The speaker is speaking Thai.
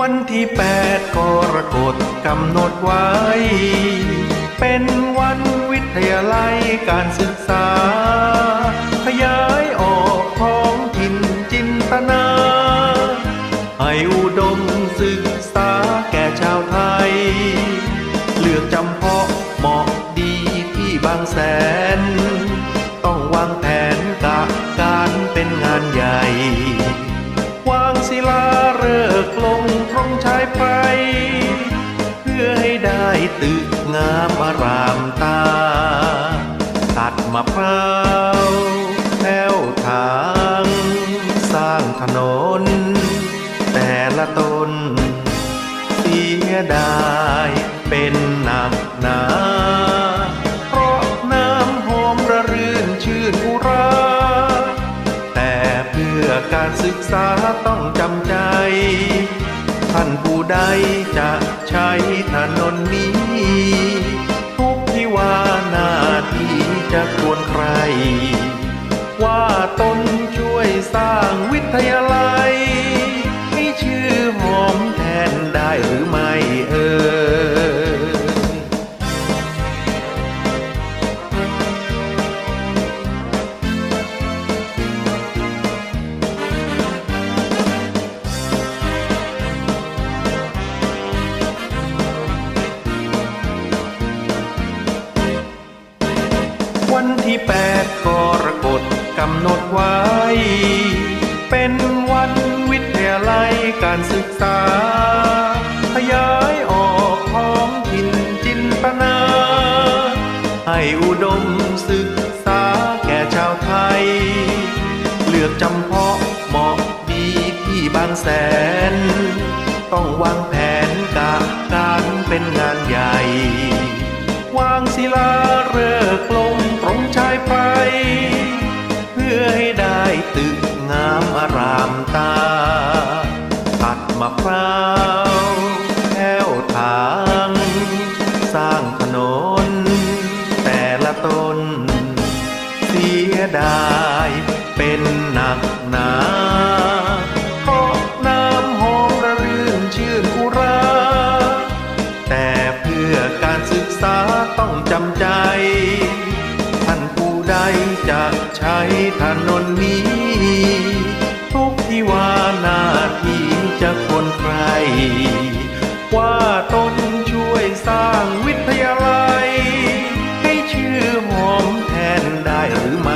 วันที่แปดกรกฎกำหนดไว้ เป็นวันวิทยาลัยการศึกษา ขยายออกท้องถิ่นจินตนา ให้อุดมศึกษาแก่ชาวไทย เลือกจำเพาะเหมาะดีที่บางแสน ต้องวางแผนกะการเป็นงานใหญ่ วางศิลาฤกษ์ลง ไพรเพื่อให้ได้ตึกงามอารามตา ตัดมะพร้าวแถวทาง สร้างถนน แต่ละต้นเสียดายเป็นหนักหนาเพราะน้ำหอมระรื่นชื่นอุรา แต่เพื่อการศึกษาต้องจำใจ ท่านผู้ใดจะใช้ถนนนี้ ทุกที่ว่าหน้าที่จะควรใคร ว่าตนช่วยสร้างวิทยา กำหนดไว้ เป็นวันวิทยาลัยการศึกษา ขยายออกท้องถิ่นจินตนา ให้อุดมศึกษาแก่ชาวไทย เลือกจำเพาะเหมาะดีที่บางแสน ต้องวางแผนกะการเป็นงานใหญ่ วางศิลาฤกษ์ลงตรงชายไพร ตึกงามอารามตา ตัดมะพร้าวแถวทาง สร้างถนน แต่ละต้น เสียดายเป็นหนักหนาเพราะน้ำหอมระรื่นชื่นอุรา แต่เพื่อการศึกษาต้องจำใจ งสร้างวิทยาลัย ให้ชื่อหอมแทนได้หรือไม่